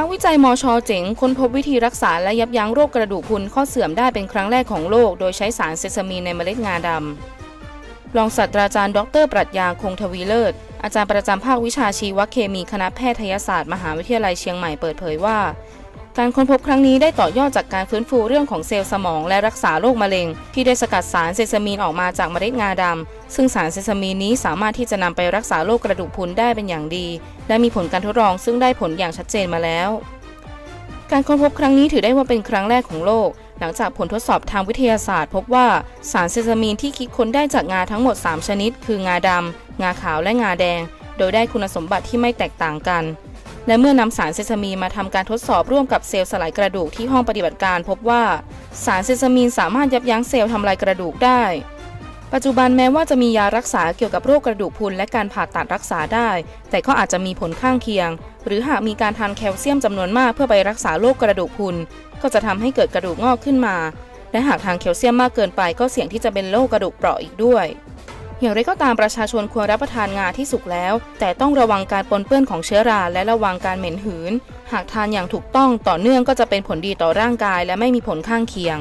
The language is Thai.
นักวิจัยมอชอเจ๋งค้นพบวิธีรักษาและยับยั้งโรคกระดูกพรุนข้อเสื่อมได้เป็นครั้งแรกของโลก โดยใช้สารเซซามีนในเมล็ดงาดำรองศาสตราจารย์ ดร ปรัชญาคงทวีเลิศ อาจารย์ประจำภาควิชาชีวเคมีคณะแพทยศาสตร์ มหาวิทยาลัยเชียงใหม่เปิดเผยว่า การค้นพบครั้งนี้ได้ต่อยอดจากการฟื้นฟูเรื่องของเซลล์สมองและรักษาโรคมะเร็ง ที่ได้สกัดสารเซซามีนออกมาจากเมล็ดงาดำซึ่งสารเซซามีนนี้สามารถที่จะนำไปรักษาโรคกระดูกพรุนได้เป็นอย่างดี และมีผลการทดลองซึ่งได้ผลอย่างชัดเจนมาแล้ว การค้นพบครั้งนี้ถือได้ว่าเป็นครั้งแรกของโลก หลังจากผลทดสอบทางวิทยาศาสตร์ พบว่าสารเซซามีนที่คิดค้นได้จากงาทั้งหมด 3 ชนิด คืองาดำงาขาวและงาแดง โดยได้คุณสมบัติที่ไม่แตกต่างกัน และเมื่อนำสารเซซามีนมาทำการทดสอบร่วมกับเซลล์สลายกระดูกที่ห้องปฏิบัติการพบว่า สารเซซามีนสามารถยับยั้งเซลล์ทำลายกระดูกได้ ปัจจุบันแม้ว่าจะมียารักษาเกี่ยวกับโรคกระดูกพรุนและการผ่าตัดรักษาได้ แต่ก็อาจจะมีผลข้างเคียง หรือหากมีการทานแคลเซียมจำนวนมากเพื่อไปรักษาโรคกระดูกพรุนก็จะทำให้เกิดกระดูกงอกขึ้นมา และหากทานแคลเซียมมากเกินไปก็เสี่ยงที่จะเป็นโรคกระดูกเปราะอีกด้วย อย่างไรก็ตามประชาชนควรรับประทานงาที่สุกแล้ว แต่ต้องระวังการปนเปื้อนของเชื้อราและระวังการเหม็นหืน หากทานอย่างถูกต้องต่อเนื่องก็จะเป็นผลดีต่อร่างกาย และไม่มีผลข้างเคียง